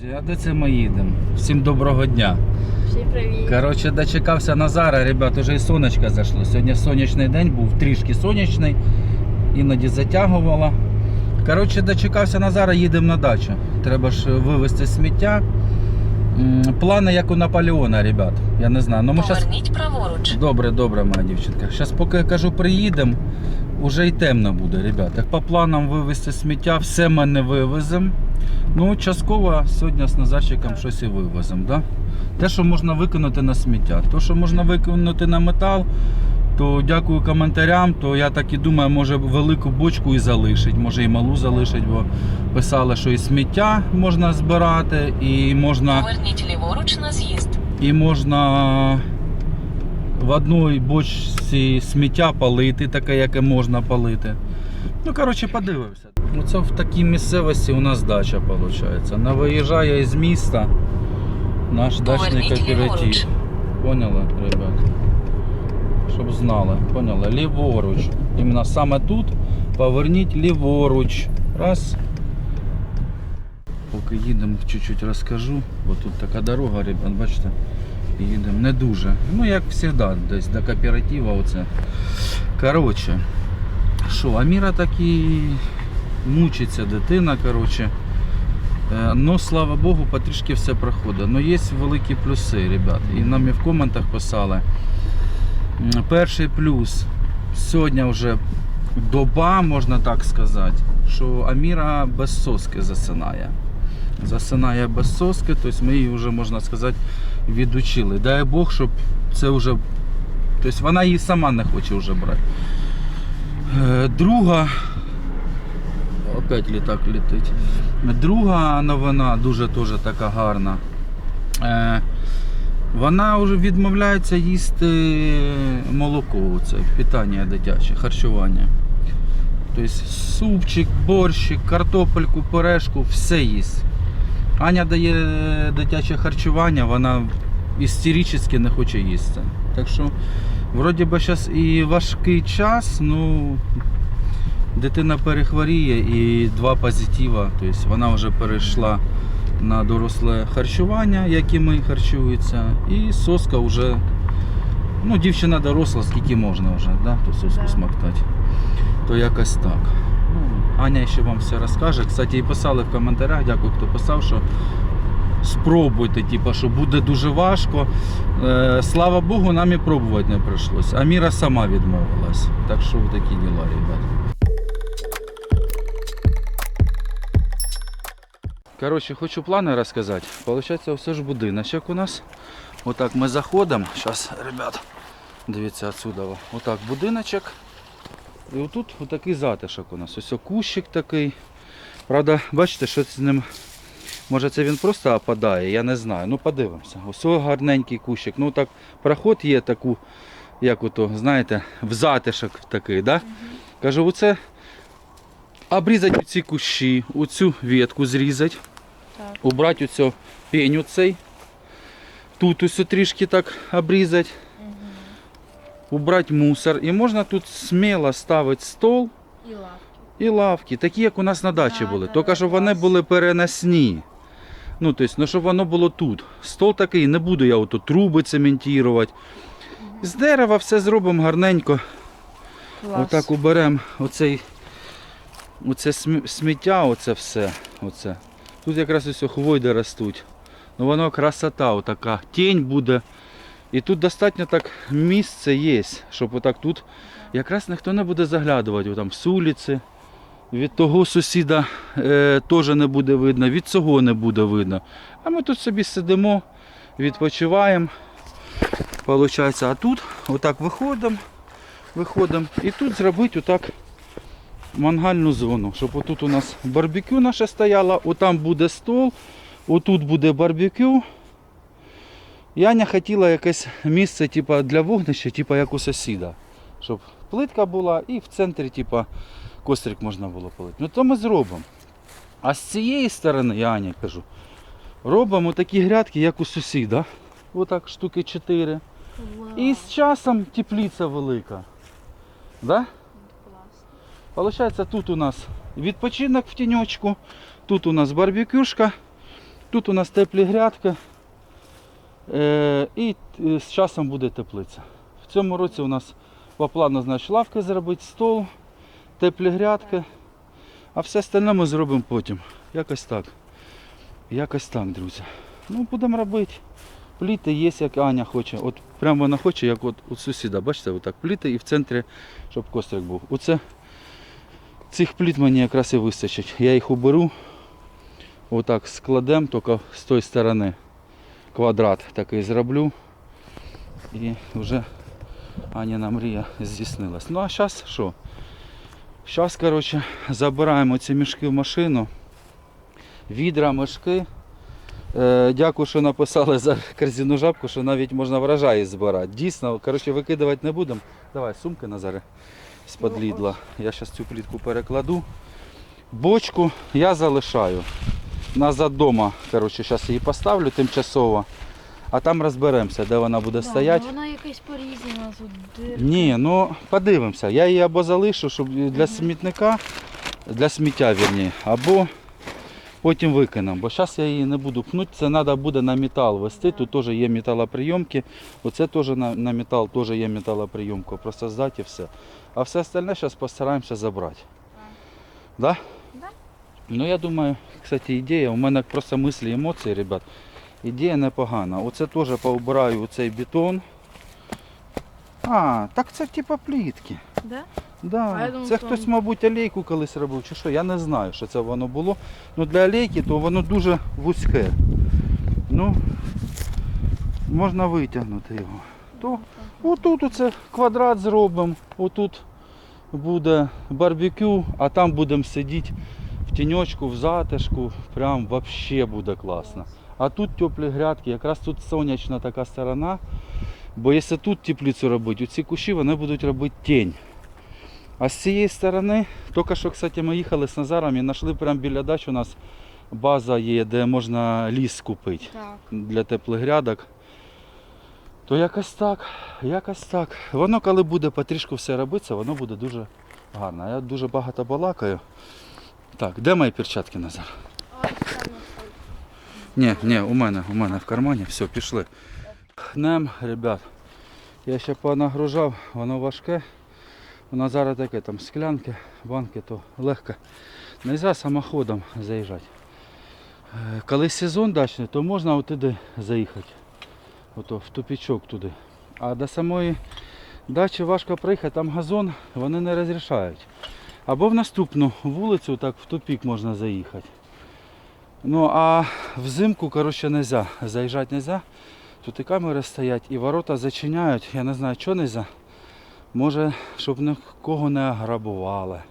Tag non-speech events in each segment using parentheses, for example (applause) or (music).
Друзі, а де це ми їдемо? Всім доброго дня. Всім привіт. Коротше, дочекався Назара, ребят, уже і сонечко зайшло. Сьогодні сонячний день був, трішки сонячний, іноді затягувало. Коротше, дочекався Назара, їдемо на дачу. Треба ж вивезти сміття. Плани як у Наполеона, ребят. Я не знаю. Ну, ми щас... Праворуч. Добре, добре, моя дівчинка. Зараз поки я кажу, приїдемо, вже й темно буде, ребят. Як по планам вивезти сміття, все ми не вивеземо. Ну, частково сьогодні з Назарчиком щось і вивеземо. Да? Те, що можна викинути на сміття. То, що можна викинути на метал, то дякую коментарям, то я так і думаю, може велику бочку і залишить, може і малу залишить, бо писали, що і сміття можна збирати, і можна. Поверніть ліворуч на з'їзд. І можна в одній бочці сміття палити, таке, яке можна палити. Ну, коротше, подивився. Оце в такій місцевості у нас дача виходить. Не виїжджає із міста наш дачний кооператив. Поняли, ребят? Щоб знали. Поняли? Ліворуч. Іменно саме тут поверніть ліворуч. Раз. Поки їдемо, чуть-чуть розкажу, бо тут така дорога, ребят, бачите, їдемо не дуже. Ну, як завжди, десь до кооператива оце. Коротше, що, Аміра таки мучиться дитина, коротше. Ну, слава Богу, потрішки все проходить. Ну, є великі плюси, ребят. І нам і в коментах писали. Перший плюс. Сьогодні вже доба, можна так сказати, що Аміра без соски засинає. Засинає без соски, тобто ми її вже, можна сказати, відучили. Дай Бог, щоб це вже. Тобто вона її сама не хоче вже брати. Е, Друга. Опять літак летить. Друга новина дуже теж така гарна. Е, Вона вже відмовляється їсти молоко, це питання дитяче, харчування. Тобто супчик, борщик, картопельку, пюрешку, все їсть. Аня дає дитяче харчування, вона істерично не хоче їсти. Так що, вроді би, зараз і важкий час, ну дитина перехворіє і два позитива. Тобто вона вже перейшла на доросле харчування, як і ми харчується, і соска вже. Ну, дівчина доросла, скільки можна вже, да? то соску Да. смоктати. То якось так. Аня ще вам все розкаже. Кстати, і писали в коментарях, дякую, хто писав, що спробуйте, типу, що буде дуже важко. Е, слава Богу, нам і пробувати не прийшлося. Аміра сама відмовилась. Так що такі діла, ребята. Коротше, хочу плани розказати. Получається, все ж будиночок у нас. Отак ми заходимо. Зараз, ребят, дивіться отсюда. Отак будиночок. І отут отакий затишок у нас. Ось кущик такий. Правда, бачите, що з ним. Може це він просто опадає, я не знаю. Ну подивимося. Ось гарненький кущик. Ну так проход є таку, як ото, знаєте, в затишок такий, да? Кажу, оце обрізати ці кущі, оцю ветку зрізати, Так. убрати оцю пеню цей. Тут ось трішки так обрізати, убрати мусор. І можна тут сміло ставити стол І лавки. і лавки, такі, як у нас на дачі Да, були. да, Тільки щоб вони були переносні. Ну, тобто, ну, щоб воно було тут. Стол такий, не буду я ото труби цементувати. З дерева все зробимо гарненько. Клас. Отак уберемо оцей, оце сміття, оце все. Оце. Тут якраз ось хвойди ростуть. Ну воно красота, отака. Тінь буде. І тут достатньо так місце є, щоб отак тут якраз ніхто не буде заглядувати там з вулиці. Від того сусіда е, теж не буде видно, від цього не буде видно. А ми тут собі сидимо, відпочиваємо. Получається, а тут отак виходимо, виходимо і тут зробити отак мангальну зону, щоб отут у нас барбекю наше стояло, отам буде стол, отут буде барбекю. Яня хотіла якесь місце типу, для вогнища, типу, як у сусіда. Щоб плитка була і в центрі типу, кострик можна було полити. Ну то ми зробимо. А з цієї сторони, я Ані кажу, робимо такі грядки, як у сусіда. Отак штуки 4. Вау. І з часом теплиця велика. Да? Получається, тут у нас відпочинок в тіньочку, тут у нас барбекюшка, Тут у нас теплі грядки. Е, і е, з часом буде теплиця. В цьому році у нас по плану значить, лавки зробити, стол, теплі грядки. А все остальне ми зробимо потім. Якось так. Якось так, друзі. Ну, будемо робити. Пліти є, як Аня хоче. От прямо вона хоче, як от у сусіда. Бачите, отак пліти і в центрі, щоб кострик був. Оце цих пліт мені якраз і вистачить. Я їх уберу. Отак складемо, тільки з тої сторони квадрат такий зроблю. І вже Аніна мрія здійснилась. Ну а зараз що? Зараз, коротше, забираємо ці мішки в машину. Відра, мішки. Е, дякую, що написали за корзину жабку, що навіть можна врожаї збирати. Дійсно, коротше, викидувати не будемо. Давай, сумки Назаре з-под лідла. Я зараз цю плітку перекладу. Бочку я залишаю. Назад вдома, коротше, зараз її поставлю тимчасово, а там розберемося, де вона буде стояти. Вона якась порізана тут. Ні, ну подивимося. Я її або залишу, щоб для смітника, для сміття вірні, або потім викинемо. Бо зараз я її не буду пнути, це треба буде на метал вести. Тут теж є металоприйомки. Оце теж на, на метал теж є металоприйомка. Просто здати і все. А все остальне зараз постараємося забрати. Да? Ну я думаю, кстати, ідея. У мене просто мислі, емоції, ребят. Ідея непогана. Оце теж поубираю цей бетон. А, так це типа плітки. Да? Да. А я це що хтось, мабуть, алейку колись робив, чи що, я не знаю, що це воно було. Ну для алейки то воно дуже вузьке. Ну, можна витягнути його. То отут оце квадрат зробимо, отут буде барбекю, а там будемо сидіти в тіньочку, в затишку, прям вообще буде класно. А тут теплі грядки, якраз тут сонячна така сторона. Бо якщо тут теплицю робити, ці кущі вони будуть робити тінь. А з цієї сторони, тільки що, кстати, ми їхали з Назаром і знайшли прямо біля дач у нас база є, де можна ліс купити Так. для теплих грядок. То якось так, якось так. Воно коли буде потрішку все робитися, воно буде дуже гарно. Я дуже багато балакаю. Так, де мої перчатки Назар? Ні, ні, у мене, у мене в кармані, все, пішли. Хнем, ребят. Я ще понагружав, воно важке. Воно зараз таке там склянки, банки, то легко. Нельзя самоходом заїжджати. Е, Коли сезон дачний, то можна туди заїхати. Ото, в тупічок туди. А до самої дачі важко приїхати, там газон, вони не розрішають. Або в наступну вулицю, так в тупік можна заїхати. Ну а взимку, коротше, нельзя. Заїжджати нельзя. Тут і камери стоять, і ворота зачиняють. Я не знаю, що нельзя. Може, щоб нікого не ограбували.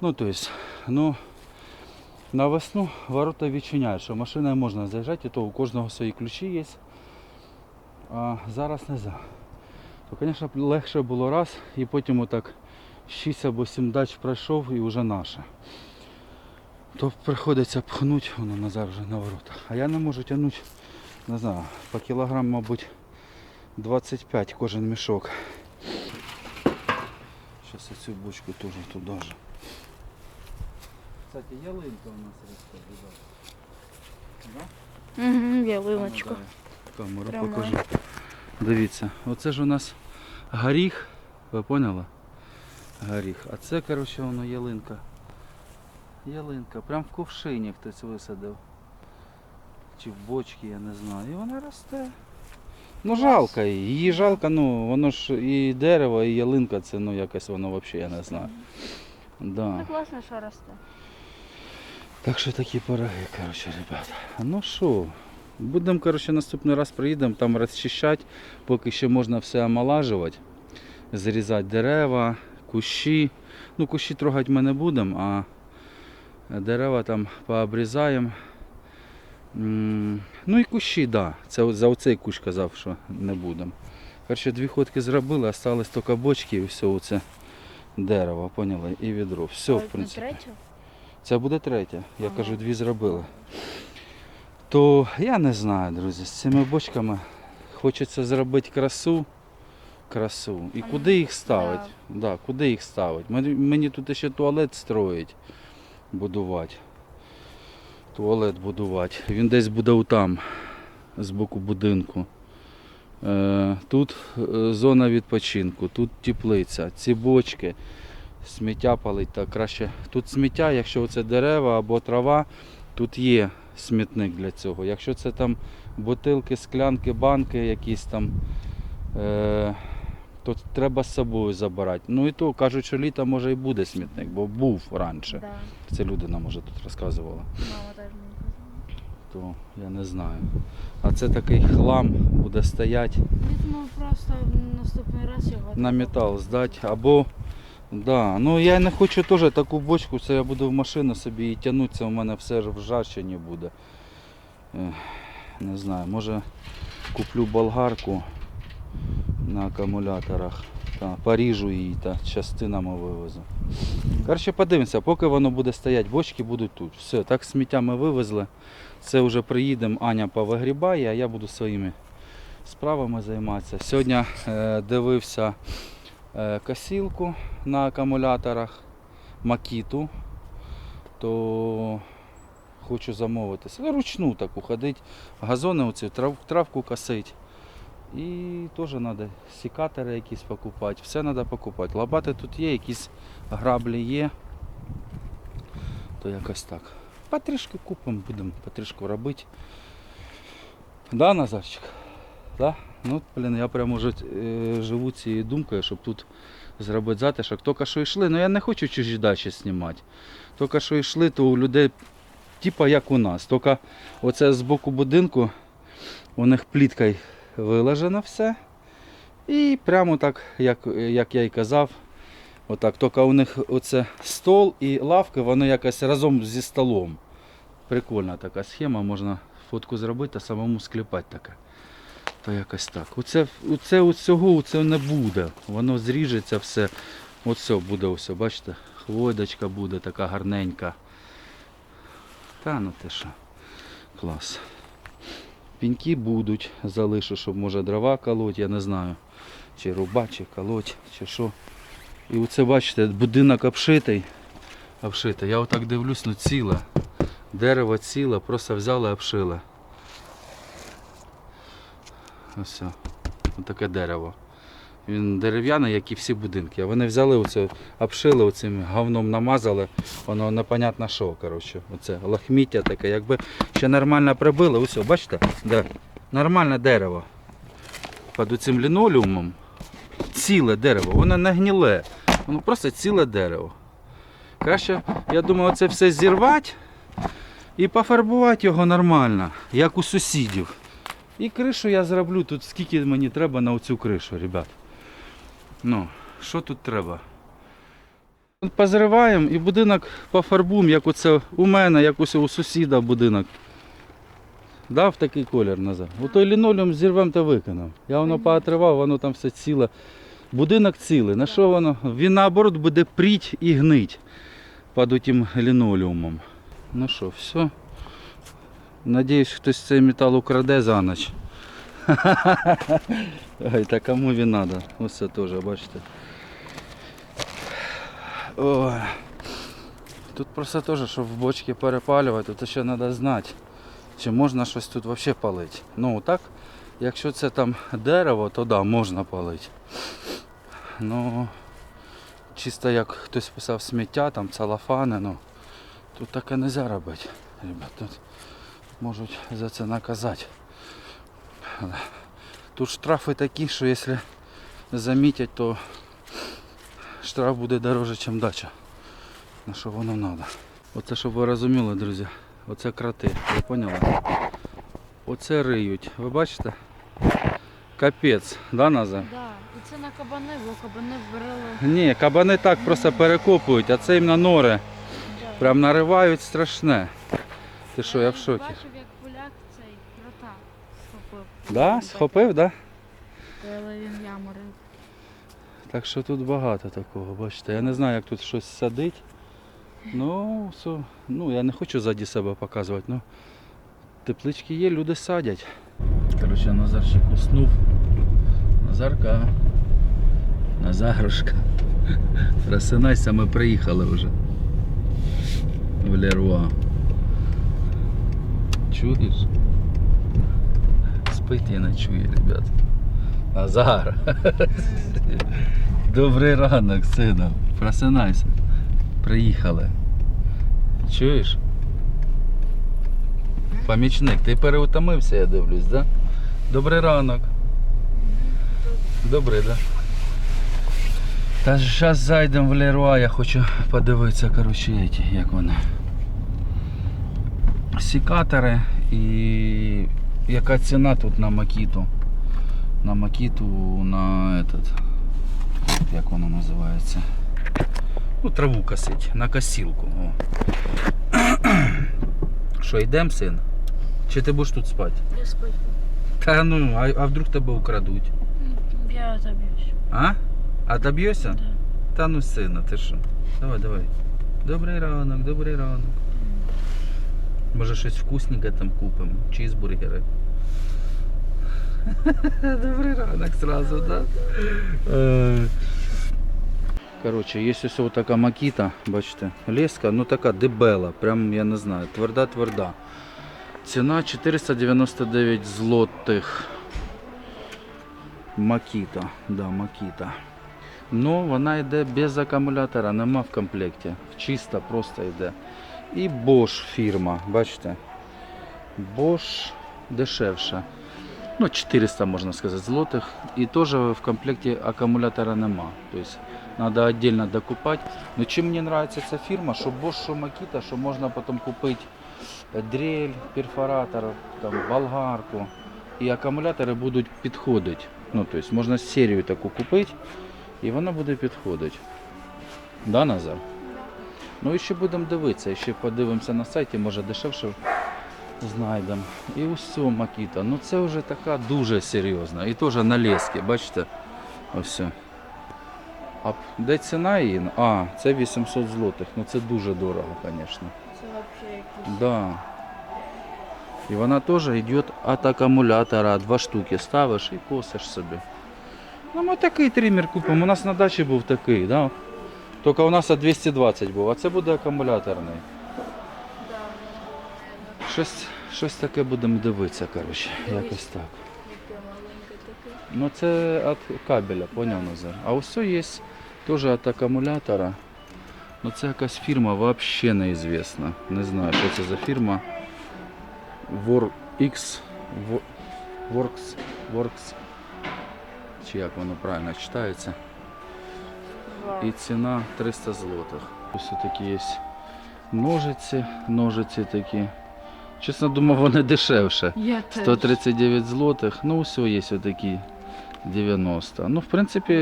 Ну, тобто, ну, на весну ворота відчиняють, що машиною можна заїжджати, і то у кожного свої ключі є. А зараз не можна. То, звісно, легше було раз, і потім отак 6 або 7 дач пройшов і вже наше то приходиться пхнути воно назад вже на воротах. А я не можу тягнути, не знаю, по кілограм, мабуть, 25 кожен мішок. Зараз цю бочку теж туди же. Кстати, ялинка у нас росте, ребят. Да? Угу, ну, Камеру покажу. Дивіться, оце ж у нас горіх, ви поняли? Горіх. А це, коротше, воно ялинка. Ялинка, прям в ковшині хтось висадив. Чи в бочці, я не знаю. І вона росте. Ну жалко її. Її жалко, ну воно ж і дерево, і ялинка, це ну якось воно взагалі, я не знаю. Да. Ну класно, що росте. Так що такі пироги, коротше, ребята. Ну що, будемо, коротше, наступний раз приїдемо, там розчищати, поки ще можна все омолажувати, зрізати дерева, кущі. Ну, кущі трогати ми не будемо, а дерева там пообрізаємо. Ну і кущі, так. Да. Це за оцей кущ казав, що не будемо. Коротше, дві ходки зробили, осталось тільки бочки і все оце дерево, поняли? І відро. Все, в принципі. Це буде третя. Я Ага. кажу, дві зробили. То я не знаю, друзі, з цими бочками хочеться зробити красу. Красу. І куди їх ставити? Да. куди їх ставити? Мені, мені тут ще туалет строїть, будувати. туалет будувати. Він десь буде там, з боку будинку. Е, Тут е, зона відпочинку, тут теплиця, ці бочки, сміття палить так краще. Тут сміття, якщо це дерева або трава, тут є смітник для цього. Якщо це там бутилки, склянки, банки якісь там, е, то треба з собою забирати. Ну і то кажуть, що літом може і буде смітник, бо був раніше. Да. Це людина може тут розказувала. Мама теж мені казала. То я не знаю. А це такий хлам буде стояти. Я думав просто наступний раз його. на метал здати. Або. Да. Ну я не хочу теж таку бочку, це я буду в машину собі і тягнути, це у мене все ж в жарчині буде. Не знаю, може куплю болгарку на акумуляторах. Та, поріжу її та частинами вивезу. Коротше, подивимося, поки воно буде стояти, бочки будуть тут. Все, так сміття ми вивезли. Це вже приїдемо, Аня повигрібає, а я буду своїми справами займатися. Сьогодні е, дивився е, косілку на акумуляторах, макіту, то хочу замовити. Ручну таку ходити, газони оці, трав, травку косить. І теж треба сікатори якісь покупати. Все треба покупати. Лопати тут є, якісь граблі є. То якось так. Потрішки купимо, будемо потрішку робити. Да, Назарчик? Да? Ну, блін, я прямо вже е, живу цією думкою, щоб тут зробити затишок. Тільки що йшли, ну я не хочу чужі дачі знімати. Тільки що йшли, то у людей типа як у нас. Тільки оце з боку будинку у них пліткою вилажено все. І прямо так, як, як я і казав, отак. Тільки у них оце стол і лавки, воно якось разом зі столом. Прикольна така схема, можна фотку зробити, а самому скліпати таке. То якось так. Оце, оце усього оце не буде. Воно зріжеться все. Оце буде все, бачите? Хвойдочка буде така гарненька. Та ну те що. Клас. Піньки будуть, залишу, щоб може дрова колоть, я не знаю. Чи руба, чи колоть, чи що. І оце бачите, будинок обшитий. Обшитий. Я отак дивлюсь, ну ціле. Дерево ціле, просто взяли і обшили. Ось. Ось таке дерево. Він дерев'яний, як і всі будинки. А вони взяли оце, обшили оцим говном намазали, воно непонятно що, коротше. Оце лахміття таке, якби ще нормально прибили, ось, бачите? Да. Нормальне дерево. Під цим лінолеумом. Ціле дерево, воно не гніле. Воно просто ціле дерево. Краще, я думаю, це все зірвати і пофарбувати його нормально, як у сусідів. І кришу я зроблю тут, скільки мені треба на оцю кришу, ребят. Ну, що тут треба? Позриваємо і будинок пофарбуємо, як оце у мене, як ось у сусіда будинок. Дав такий колір назад. Отой лінолеум зірвем та виконав. Я воно поотривав, воно там все ціле. Будинок цілий. На що воно? Він наоборот буде пріть і гнить під отим лінолеумом. Ну що, все. Надіюсь, хтось цей метал украде за ніч. (laughs) Ой, та кому він треба? Ось це теж, бачите. Ой. Тут просто теж, щоб в бочці перепалювати, то ще треба знати, чи можна щось тут взагалі палити. Ну так, якщо це там дерево, то да, можна палити. Ну, чисто як хтось писав сміття, там целофани, ну, тут таке не можна робити. Ребят, тут можуть за це наказати. Тут штрафи такі, що якщо замітять, то штраф буде дороже, ніж дача. На що воно треба. Оце, щоб ви розуміли, друзі, оце кроти, ви поняли? Оце риють. Ви бачите? Капець, да, Назар? Да. І це на кабани, бо кабани вбирали. Ні, кабани так просто перекопують, а це їм на нори. Да. Прям наривають страшне. Ти що, я в шокі. Бачив, як поляк цей крота схопив. Да? Схопив, да? Але він яму рив. Так що тут багато такого, бачите. Я не знаю, як тут щось садить. Ну, все. ну я не хочу ззаді себе показувати, ну теплички є, люди садять. Коротше, Назарчик уснув. Назарка. Назарушка. Просинайся, ми приїхали вже. В Леруа. чуєш? Спить і не чує, ребят. Назар. Добрий ранок, сину. Просинайся. Приїхали. Чуєш? Помічник, ти переутомився, я дивлюсь, да? Добрий ранок. Добрий, да? Та зараз зайдемо в Леруа, я хочу подивитися, коротше, які, як вони. Сікатори і яка ціна тут на макіту. На макіту на этот. Як воно називається? Ну, траву косить, на косілку. О. (clears throat) Що, йдемо, син? Чи ти будеш тут спати? Я спать. Та ну, а, а вдруг тебе украдуть? Я отобьюсь. А? Отоб'єшся? Да. Та ну сина, ти що? Давай, давай. Добрий ранок, добрий ранок. Може щось вкусненьке там купимо. Чізбургери. Добрий (laughs) ранок сразу, да? Е, Коротше, є ось ось така макіта, бачите, леска, ну така дебела, прям я не знаю, тверда-тверда. Ціна 499 злотих. Макіта, да, макіта. Ну, вона йде без акумулятора, нема в комплекті. Чисто просто йде. І Bosch фірма, бачите? Bosch дешевша. Ну, 400 можна сказати, злотих. І теж в комплекті акумулятора нема. Тобто треба віддільно докупати. Ну, чим мені подобається ця фірма, що Bosch, що Makita, що можна потім купити дрель, перфоратор, там, болгарку. І акумулятори будуть підходити. Ну, тобто можна серію таку купити і вона буде підходити. Да, Назар? Ну і ще будемо дивитися, ще подивимося на сайті, може дешевше знайдемо. І ось Макіта. Ну це вже така дуже серйозна. І теж на лески, бачите? Ось. А де ціна її? А, це 800 злотих. Ну це дуже дорого, звісно. Це взагалі якийсь. Да. І вона теж йде від акумулятора. Два штуки ставиш і косиш собі. Ну ми такий тример купимо. У нас на дачі був такий, да? Тільки у нас 220 був, а це буде акумуляторний. Щось, щось таке будемо дивитися, коротше. Якось так. Ну це від кабеля, поняв Назар. А ось є теж від акумулятора. Ну це якась фірма взагалі неізвісна. Не знаю, що це за фірма. Wo- Works. Works. Чи як воно правильно читається. І ціна 300 злотих. Ось такі є ножиці, ножиці такі. Чесно думав, вони дешевше. 139 злотих, ну все є отакі 90. Ну, в принципі,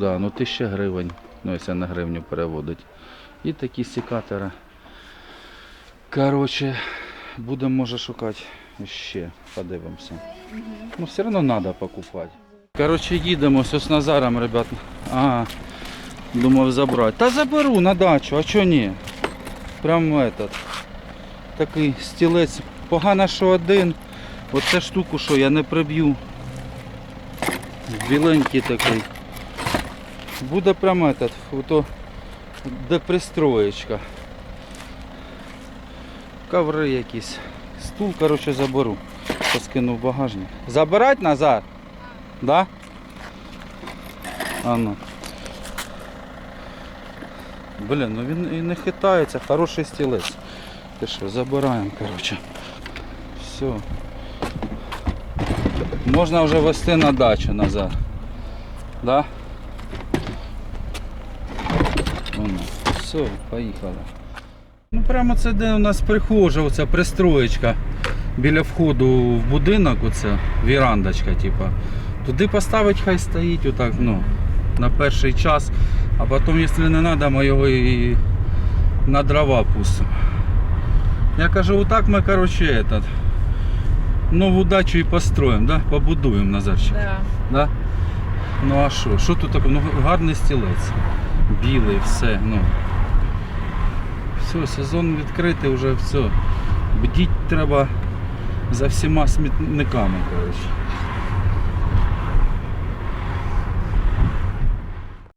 да, ну 1000 гривень, ну якщо на гривню переводить. І такі секатори. Коротше, будемо може шукати ще, подивимося. Ну все одно треба покупати. Коротше, їдемо з Назаром, ребят. Ага. Думав забрати. Та заберу на дачу, а чого ні? Прям этот. Такий стілець. Погано, що один. Оце штуку, що я не приб'ю. Біленький такий. Буде прям этот, ото де пристроєчка. Коври якісь. Стул, коротше, заберу. Поскину в багажник. Забирать назад? Да? А ну. Блін, ну він і не хитається, хороший стілець. Ти що, забираємо, коротше. Все. Можна вже вести на дачу назад. Да? Воно. Все, поїхали. Ну прямо це де у нас прихожа, оця пристроєчка біля входу в будинок, оце вірандочка, типа. Туди поставить, хай стоїть отак, ну, на перший час, а потім, якщо не треба, ми його і на дрова пустимо. Я кажу, отак ми, коротше, этот, нову дачу і построїмо, да? побудуємо Назарчик. Да. Да? Ну а що? Що тут таке? Ну гарний стілець. Білий, все. Ну. Все, сезон відкритий вже все. Бдіть треба за всіма смітниками, коротше.